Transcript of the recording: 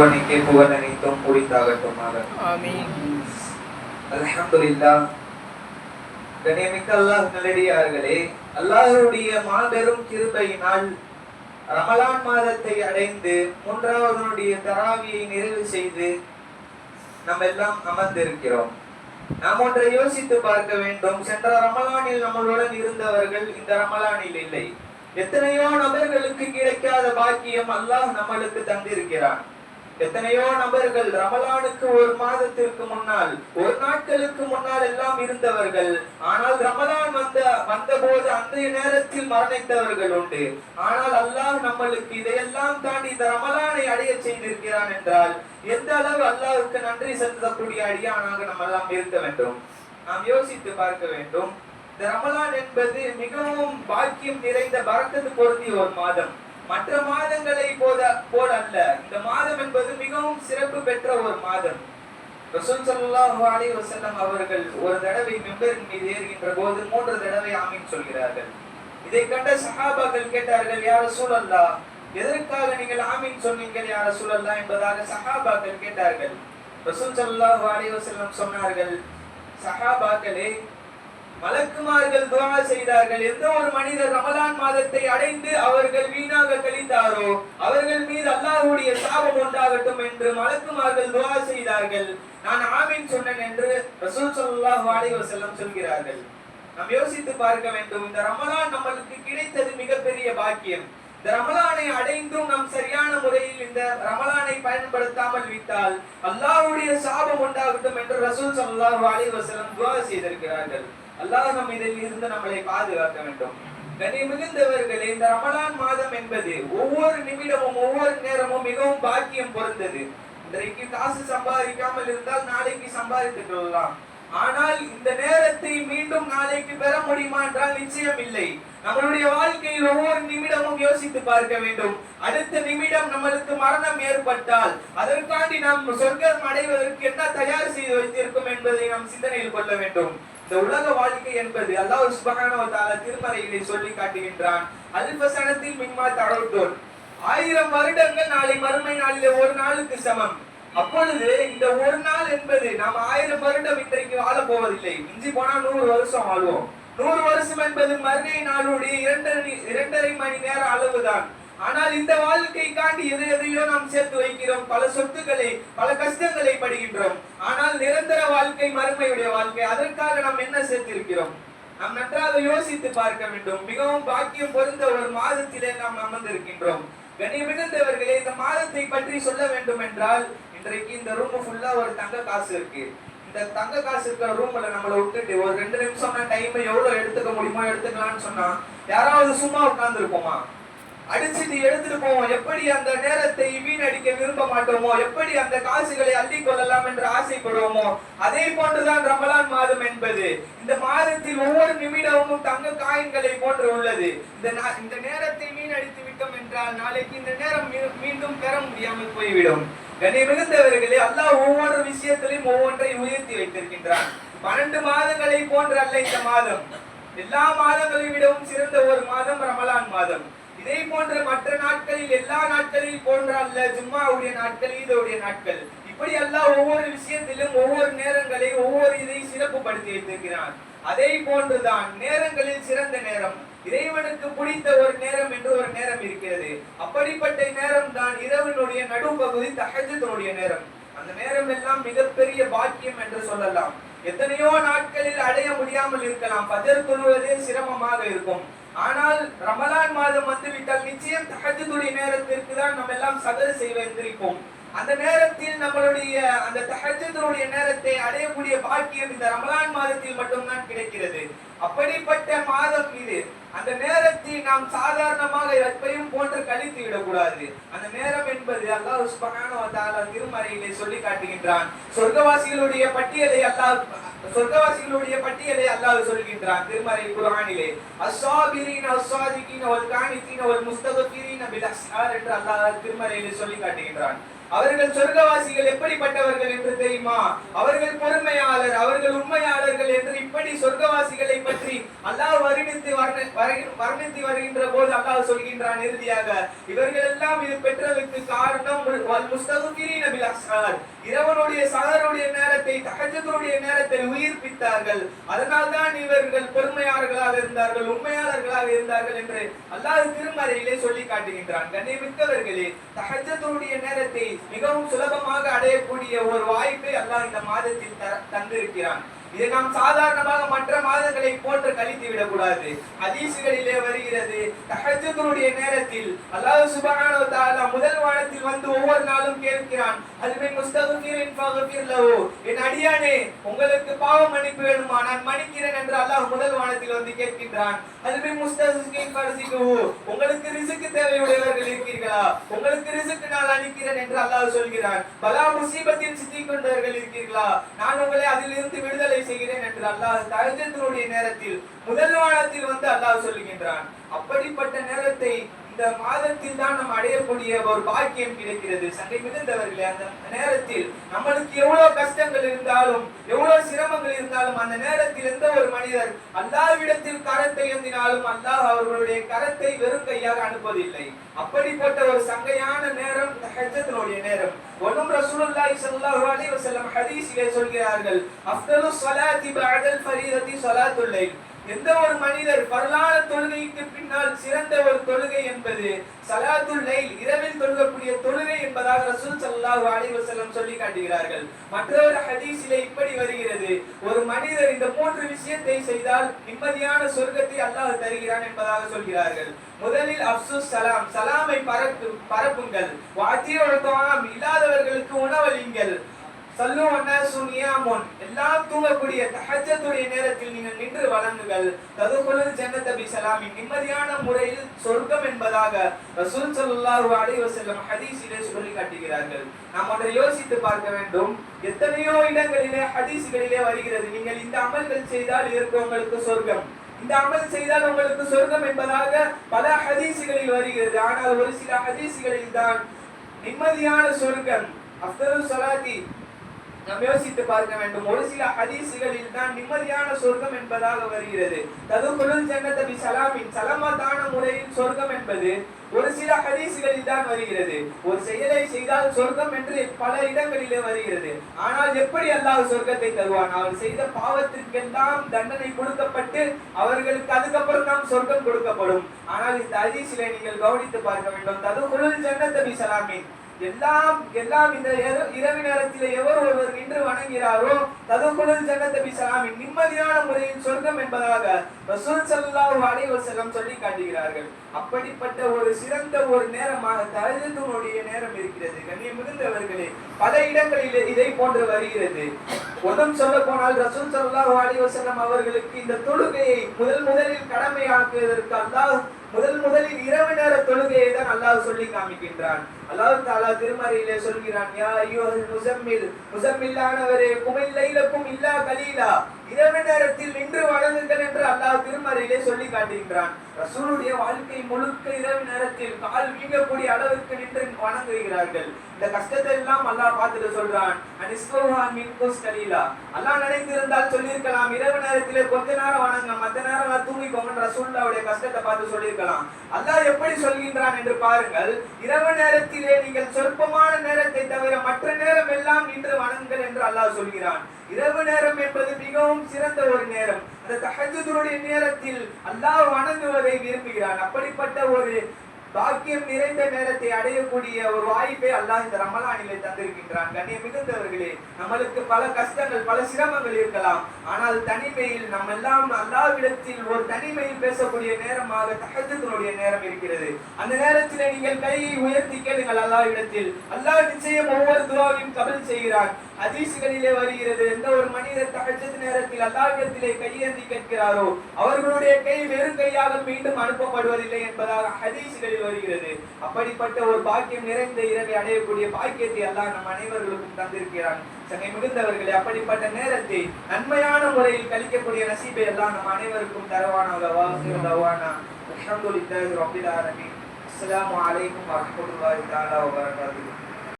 பணிக்கு புகழ் அனைத்தும் குறித்தாகட்டுமாக ஆமீன். அல்ஹம்துலில்லா கண்ணியமிக்க அல்லாஹ் நல்லடியார்களே அல்லாஹ்வுடைய மாபெரும் கிருபையினால் ரமலான் மாதத்தை அடைந்து மூன்றாவதனுடைய தராவியை நிறைவு செய்து நம்ம எல்லாம் அமர்ந்திருக்கிறோம். நாம் ஒன்றை யோசித்து பார்க்க வேண்டும். சென்ற ரமலானில் நம்மளுடன் இருந்தவர்கள் இந்த ரமலானில் இல்லை. எத்தனையோ நபர்களுக்கு கிடைக்காத பாக்கியம் அல்லாஹ் நம்மளுக்கு தந்திருக்கிறான். எத்தனையோ நபர்கள் ரமலானுக்கு ஒரு மாதத்திற்கு முன்னால் ஒரு நாட்களுக்கு முன்னால் எல்லாம் இருந்தவர்கள். ஆனால் ரமலான் வந்த வந்தபோது அன்றைய நேரத்தில் மரணித்தவர்கள் உண்டு. ஆனால் அல்லாஹ் நம்மளுக்கு இதையெல்லாம் தாண்டி இந்த ரமலானை அடைய செய்திருக்கிறான் என்றால் எந்த அளவு அல்லாஹ்வுக்கு நன்றி செலுத்தக்கூடிய அடியானாக நம்ம எல்லாம் இருக்க வேண்டும்? நாம் யோசித்து பார்க்க வேண்டும். இந்த ரமலான் என்பது மிகவும் பாக்கியம் நிறைந்த பரத்தது பொருந்திய ஒரு மாதம். மற்ற மாதங்களை போத போல் அல்ல. இந்த மாதம் என்பது மிகவும் சிறப்பு பெற்ற ஒரு மாதம். ரசூல் சல்லாஹு அலி வசல்லம் அவர்கள் ஒரு தடவை மெம்பரின் மீது ஏறுகின்ற போது மூன்று தடவை ஆமீன் சொல்கிறார்கள். இதை கண்ட சஹாபாக்கள் கேட்டார்கள் யார் ரசூலல்லாஹ் எதற்காக நீங்கள் ஆமீன் சொன்னீங்கள் யார் ரசூலல்லாஹ் என்பதாக சஹாபாக்கள் கேட்டார்கள். ரசூல் சல்லாஹு அலி வசல்லம் சொன்னார்கள் சஹாபாக்களே மலக்குமார்கள் துவா செய்தார்கள். எந்த ஒரு மனிதர் ரமலான் மாதத்தை அடைந்து அவர்கள் வீணாக கழித்தாரோ அவர்கள் மீது அல்லாஹுடைய சாபம் உண்டாகட்டும் என்று மலக்குமார்கள் துவா செய்தார்கள். நான் ஆமீன் சொன்னேன் என்று ரசூல் ஸல்லல்லாஹு சொல்கிறார்கள். நாம் யோசித்து பார்க்க வேண்டும் இந்த ரமலான் நம்மளுக்கு கிடைத்தது மிகப்பெரிய பாக்கியம். இந்த ரமலானை அடைந்தும் நாம் சரியான முறையில் இந்த ரமலானை பயன்படுத்தாமல் விட்டால் அல்லாஹ்வுடைய சாபம் உண்டாகட்டும் என்று ரசூல் ஸல்லல்லாஹு அலைஹி வஸல்லம் செய்திருக்கிறார்கள். அல்லாஹ் நம் இதில் இருந்து நம்மளை பாதுகாக்க வேண்டும். கனி மிகுந்தவர்களே இந்த ரமலான் மாதம் என்பது ஒவ்வொரு நிமிடமும் ஒவ்வொரு நேரமும் மிகவும் பாக்கியம் பொருந்தது. இன்றைக்கு காசு சம்பாதிக்காமல் இருந்தால் நாளைக்கு சம்பாதித்துக் கொள்ளலாம். ஆனால் இந்த நேரத்தை மீண்டும் நாளைக்கு பெற முடியுமா என்றால் நிச்சயம் இல்லை நம்மளுடைய வாழ்க்கையில் ஒவ்வொரு நிமிடமும் யோசித்து பார்க்க வேண்டும். அடுத்த நிமிடம் நம்மளுக்கு மரணம் ஏற்பட்டால் அதற்காண்டி நாம் சொர்க்கம் அடைவதற்கு என்ன தயார் செய்து வைத்திருக்கும் என்பதை நாம் சிந்தனையில் கொள்ள வேண்டும். இந்த உலக வாழ்க்கை என்பது அல்லாஹ் சுபஹானஹு திருமறையிலே சொல்லி காட்டுகின்றான். அல்பசனத்தில் மின்மா தடவுத்தோன் ஆயிரம் வருடங்கள் நாளை மறுமை நாளிலே ஒரு நாளுக்கு சமம். அப்பொழுது இந்த ஒரு நாள் என்பது நாம் ஆயிரம் வருடம் இன்றைக்கு வாழ போவதில்லை மிஞ்சி போனால் நூறு வருஷம் வாழ்வோம். நூறு வருஷம் என்பது மறுமை நாளுடைய இரண்டரை இரண்டரை மணி நேர அளவுதான். ஆனால் இந்த வாழ்க்கைக்காண்டி எது எதையோ நாம் சேர்த்து வைக்கிறோம். பல சொத்துக்களை பல கஷ்டங்களை படுகின்றோம். ஆனால் நிரந்தர வாழ்க்கை மறுமையுடைய வாழ்க்கை. அதற்காக நாம் என்ன சேர்த்திருக்கிறோம்? நாம் நன்றாக யோசித்து பார்க்க வேண்டும். மிகவும் பாக்கியம் பொருந்த ஒரு மாதத்திலே நாம் அமர்ந்திருக்கின்றோம். கண்ணிய இந்த மாதத்தை பற்றி சொல்ல வேண்டும் என்றால் இன்றைக்கு இந்த ரூம் ஃபுல்லா ஒரு தங்க காசு இருக்கு. இந்த தங்க காசு இருக்கிற ரூம்ல நம்மள விட்டுட்டு ஒரு ரெண்டு நிமிஷம் டைம் எவ்வளவு எடுத்துக்க முடியுமோ எடுத்துக்கலாம்னு சொன்னா யாராவது சும்மா உட்கார்ந்து இருப்போமா அடிச்சுட்டு எடுத்துட்டு போவோம். எப்படி அந்த நேரத்தை வீணடிக்க விரும்ப மாட்டோமோ? எப்படி அந்த காசுகளை அள்ளி கொள்ளலாம் என்று ஆசைப்படுவோமோ? அதே போன்றுதான் ரமலான் மாதம் என்பது. இந்த மாதத்தில் ஒவ்வொரு நிமிடமும் தங்க காயின்களை போன்று உள்ளது. இந்த இந்த நேரத்தை வீணடித்து விட்டோம் என்றால் நாளைக்கு இந்த நேரம் மீண்டும் பெற முடியாமல் போய்விடும். கனி மிகுந்தவர்களே அல்லாஹ் ஒவ்வொரு விஷயத்திலையும் ஒவ்வொன்றை உயர்த்தி வைத்திருக்கின்றான். பன்னெண்டு மாதங்களை போன்ற அல்ல இந்த மாதம். எல்லா மாதங்களை விடவும் சிறந்த ஒரு மாதம் ரமலான் மாதம். இதே போன்ற மற்ற நாட்களில் எல்லா நாட்களில் போன்ற அல்ல ஜும்மாவுடைய நாட்கள் ஈதுடைய நாட்கள். இப்படி அல்லாஹ் ஒவ்வொரு விஷயத்திலும் ஒவ்வொரு நேரங்களை ஒவ்வொரு இதை சிறப்புப்படுத்தி வைத்திருக்கிறான். அதே போன்றுதான் நேரங்களில் சிறந்த நேரம். இறைவனுக்கு பிடித்த ஒரு நேரம் என்று ஒரு நேரம் இருக்கிறது. அப்படிப்பட்ட நேரம் தான் இரவினுடைய நடுப்பகுதி தகஜத்தினுடைய நேரம். அந்த நேரம் எல்லாம் மிகப்பெரிய பாக்கியம் என்று சொல்லலாம். எத்தனையோ நாட்களில் அடைய முடியாமல் இருக்கலாம். பஜர் தொழுவதே சிரமமாக இருக்கும். ஆனால் ரமலான் மாதம் வந்துவிட்டால் நிச்சயம் தகஜத்துடைய நேரத்திற்கு தான் நம்ம எல்லாம் சகரு செய்ய அந்த நேரத்தில் நம்மளுடைய அந்த தஹஜ்ஜுடைய நேரத்தை அடையக்கூடிய பாக்கியம் இந்த ரமலான் மாதத்தில் மட்டும்தான் கிடைக்கிறது. அப்படிப்பட்ட மாதம் இது. அந்த நேரத்தில் நாம் சாதாரணமாக எப்பையும் போன்று கழித்து விடக்கூடாது. அந்த நேரம் என்பது அல்லாஹ் சுப்ஹானஹு திருமறையிலே சொல்லி காட்டுகின்றான். சொர்க்கவாசிகளுடைய பட்டியலை அல்லாஹ் சொர்க்கவாசிகளுடைய பட்டியலை அல்லாஹ் சொல்கின்றான் திருமறை குரானிலே அஸ்ஸாபிரீன அஸ்ஸாதிகீன வல் கானிதீன வல் முஸ்தகஃபிரீன பில் அஸ்ஹார் என்று அல்லாஹ் திருமறையிலே சொல்லி காட்டுகின்றான். அவர்கள் சொர்க்கவாசிகள் எப்படிப்பட்டவர்கள் என்று தெரியுமா? அவர்கள் பொறுமையாளர் அவர்கள் உண்மையாளர்கள் என்று இப்படி சொர்க்கவாசிகளை பற்றி அல்லாஹ் வர்ணித்து வருகின்ற போது அல்லாஹ் சொல்கின்றான் இறுதியாக இவர்கள் எல்லாம் இது பெற்றதற்கு காரணம் முல்- வல் அஸ்ஹார். இரவனுடைய சகருடைய நேரத்தை தஹஜ்ஜுடைய நேரத்தை உயிர்ப்பித்தார்கள். அதனால்தான் இவர்கள் பொறுமையாளர்களாக இருந்தார்கள் உண்மையாளர்களாக இருந்தார்கள் என்று அல்லாஹ் திருமறையிலே சொல்லி காட்டுகின்றான். கண்ணியமிக்கவர்களே தஹஜ்ஜுடைய நேரத்தை மிகவும் சுலபமாக அடையக்கூடிய ஒரு வாய்ப்பை அல்லாஹ் இந்த மாதத்தில் த- தந்திருக்கிறான். இதை நாம் சாதாரணமாக மற்ற மாதங்களை போன்று கழித்து விடக்கூடாது. அதீசுகளிலே வருகிறது தகஜத்தினுடைய நேரத்தில் அல்லாஹ் சுப்ஹானஹு தஆலா முதல் வானத்தில் வந்து ஒவ்வொரு நாளும் கேட்கிறான் அல்பின் முஸ்தகுஃபிரின் ஃபக்ஃபிர் லஹு. என் அடியானே உங்களுக்கு பாவம் மன்னிப்பு வேணுமா? நான் மன்னிக்கிறேன் என்று அல்லாஹ் முதல் வானத்தில் வந்து கேட்கின்றான் அல்பின் முஸ்தகுஃபிரின் ஃபர்சிகுஹு உங்களுக்கு ரிசுக்கு தேவையுடையவர்கள் இருக்கிறீர்களா? உங்களுக்கு ரிசுக்கு நான் அளிக்கிறேன் என்று அல்லாஹ் சொல்கிறான். பலா முசீபத்தில் சிக்கிக் இருக்கிறீர்களா நான் உங்களை அதிலிருந்து விடுதலை செய்கிறேன் என்று அல்லாஹ் தகஜத்தினுடைய நேரத்தில் முதல் வானத்தில் வந்து அல்லாஹ் சொல்லுகின்றான். அப்படிப்பட்ட நேரத்தை இந்த மாதத்தில் தான் நம்ம அடையக்கூடிய ஒரு பாக்கியம் கிடைக்கிறது. சண்டை மிகுந்தவர்களே அந்த நேரத்தில் நம்மளுக்கு எவ்வளவு கஷ்டங்கள் இருந்தாலும் எவ்வளவு சிரமங்கள் இருந்தாலும் அந்த நேரத்தில் எந்த ஒரு மனிதர் அல்லாவிடத்தில் கரத்தை ஏந்தினாலும் அல்லாஹ் அவர்களுடைய கரத்தை வெறும் கையாக அனுப்பதில்லை அப்படிப்பட்ட ஒரு சங்கையான நேரம் இந்த ஹஜ்ஜத்தினுடைய நேரம். ஒன்றும் ரசூலுல்லாஹி ஸல்லல்லாஹு அலைஹி வஸல்லம் ஹதீஸிலே சொல்கிறார்கள் அஃதலு ஸலாத்தி பஅதல் ஃபரீதத்தி ஸலாத்துல் லைல். எந்த ஒரு மனிதர் பரலான தொழுகைக்கு பின்னால் சிறந்த ஒரு தொழுகை என்பது சலாத்துல் லைல் இரவில் தொழுகக்கூடிய தொழுகை என்பதாக ரசூல் சல்லாஹு அலைஹி வஸல்லம் சொல்லி காட்டுகிறார்கள். மற்றொரு ஹதீஸிலே இப்படி வருகிறது ஒரு மனிதர் இந்த மூன்று விஷயத்தை செய்தால் நிம்மதியான சொர்க்கத்தை அல்லாஹ் தருகிறான் என்பதாக சொல்கிறார்கள். முதலில் அப்சுஸ் சலாம் சலாமை பரப்பு பரப்புங்கள். வாத்தியோட இல்லாதவர்களுக்கு உணவளிங்கள். சல்லு அன்னாசு நியாமுன். எல்லாம் தூங்கக்கூடிய தஹஜ்ஜத்துடைய நேரத்தில் நீங்கள் நின்று வழங்குங்கள் ததுகுலுல் ஜன்னத பி சலாமின் நிம்மதியான முறையில் சொர்க்கம் என்பதாக ரசூல் சல்லாஹு அலைஹி வஸல்லம் ஹதீஸிலே சொல்லி காட்டுகிறார்கள். நாம் ஒன்றை யோசித்து பார்க்க வேண்டும். எத்தனையோ இடங்களிலே ஹதீஸ்களிலே வருகிறது. நீங்கள் இந்த அமல்கள் செய்தால் இதற்கு உங்களுக்கு சொர்க்கம். இந்த அமல் செய்தால் உங்களுக்கு சொர்க்கம் என்பதாக பல ஹதீசுகளில் வருகிறது. ஆனால் ஒரு சில ஹதீசுகளில் தான் நிம்மதியான சொர்க்கம் அஃதலு சலாத்தி நாம் யோசித்து பார்க்க வேண்டும். ஒரு சில ஹதீசுகளில் தான் நிம்மதியான சொர்க்கம் என்பதாக வருகிறது. ததுகுலுல் ஜன்னத சலாமின் சலமத்தான முறையில் சொர்க்கம் என்பது ஒரு சில ஹதீசுகளில் தான் வருகிறது. ஒரு செயலை செய்தால் சொர்க்கம் என்று பல இடங்களிலே வருகிறது. ஆனால் எப்படி அல்லாஹ் சொர்க்கத்தை தருவான்? அவர் செய்த பாவத்திற்கெல்லாம் தண்டனை கொடுக்கப்பட்டு அவர்களுக்கு அதுக்கப்புறம் தான் சொர்க்கம் கொடுக்கப்படும். ஆனால் இந்த ஹதீசிலே நீங்கள் கவனித்து பார்க்க வேண்டும். ததுகுலுல் ஜன்னத சலாமின் எல்லாம் எல்லாம் இந்த இர- இரவு நேரத்தில் எவர் ஒருவர் நின்று வணங்குகிறாரோ ததுகுலுல் ஜன்னத பிசலாமின் நிம்மதியான முறையில் சொர்க்கம் என்பதாக ரசூல் ஸல்லல்லாஹு அலைஹி வஸல்லம் சொல்லி காட்டுகிறார்கள். அப்படிப்பட்ட ஒரு சிறந்த ஒரு நேரமாக தஹஜ்ஜுடைய நேரம் இருக்கிறது. கண்ணியம் மிகுந்தவர்களே பல இடங்களில் இதை போன்று வருகிறது. ஒன்றும் சொல்ல போனால் ரசூல் ஸல்லல்லாஹு அலைஹி வஸல்லம் அவர்களுக்கு இந்த தொழுகையை முதல் முதலில் கடமையாக்குவதற்கு அல்லாஹ் முதல் முதலில் இரவு நேர தொழுகையை தான் அல்லாஹ் சொல்லி காமிக்கின்றான். அல்லாஹ் தாலா திருமறையிலே சொல்கிறான் யா ஐயோஹல் முசம்மில் முசம்மில்லானவரே குமில் லைலக்கும் இல்லா கலீலா. இரவு நேரத்தில் நின்று வணங்குங்கள் என்று அல்லாஹ் திருமறையிலே சொல்லி காட்டுகின்றான். ரசூலுடைய வாழ்க்கை முழுக்க இரவு நேரத்தில் கால் வீங்கக்கூடிய அளவுக்கு நின்று வணங்குகிறார்கள். இந்த கஷ்டத்தை எல்லாம் அல்லாஹ் பார்த்துட்டு சொல்றான் அனிஸ்கோஹா மின்குஸ் கலீலா. அல்லாஹ் நினைத்திருந்தால் சொல்லியிருக்கலாம் இரவு நேரத்திலே கொஞ்ச நேரம் வணங்க மத்த நேரம் நான் தூங்கிக்கோங்கன்னு ரசூலுல்லாவுடைய கஷ்டத்தை பார்த்து சொல்லியிருக்கலாம். அல்லாஹ் எப்படி சொல்கின்றான் என்று பாருங்கள் இரவு நேரத்தில் நீங்கள் சொற்பமான நேரத்தை தவிர மற்ற நேரம் எல்லாம் நின்று வணங்குங்கள் என்று அல்லாஹ் சொல்கிறான். இரவு நேரம் என்பது மிகவும் சிறந்த ஒரு நேரம். அந்த தஹஜ்ஜுடைய நேரத்தில் அல்லாஹ் வணங்குவதை விரும்புகிறான். அப்படிப்பட்ட ஒரு பாக்கியம் நிறைந்த நேரத்தை அடையக்கூடிய ஒரு வாய்ப்பை அல்லாஹ் இந்த ரமலானிலே தந்திருக்கின்றான். கண்ணிய மிகுந்தவர்களே நம்மளுக்கு பல கஷ்டங்கள் பல சிரமங்கள் இருக்கலாம். ஆனால் தனிமையில் நம்ம எல்லாம் அல்லாவிடத்தில் ஒரு தனிமையில் பேசக்கூடிய நேரமாக தஹஜ்ஜுடைய நேரம் இருக்கிறது. அந்த நேரத்தில் நீங்கள் கையை உயர்த்தி கேளுங்கள் அல்லாவிடத்தில் அல்லாஹ் நிச்சயம் ஒவ்வொரு துவாவையும் கபல் செய்கிறான். ஹதீஸ்களிலே வருகிறது எந்த ஒரு மனிதர் தகச்சது நேரத்தில் அல்லாவிடத்திலே கையேந்தி கேட்கிறாரோ அவர்களுடைய கை வெறும் கையாக மீண்டும் அனுப்பப்படுவதில்லை என்பதாக ஹதீஸ்களில் வருகிறது. அப்படிப்பட்ட ஒரு பாக்கியம் நிறைந்த இரவை அடையக்கூடிய பாக்கியத்தை எல்லாம் நம் அனைவர்களுக்கும் தந்திருக்கிறான். சங்கை மிகுந்தவர்களே அப்படிப்பட்ட நேரத்தை நன்மையான முறையில் கழிக்கக்கூடிய நசீபை எல்லாம் நம் அனைவருக்கும் தருவானாக. வாசிர் தவானா அல்ஹம்துலில்லாஹி ரப்பில் ஆலமீன். அஸ்ஸலாமு அலைக்கும் வரஹ்மத்துல்லாஹி தஆலா வபரகாத்துஹு.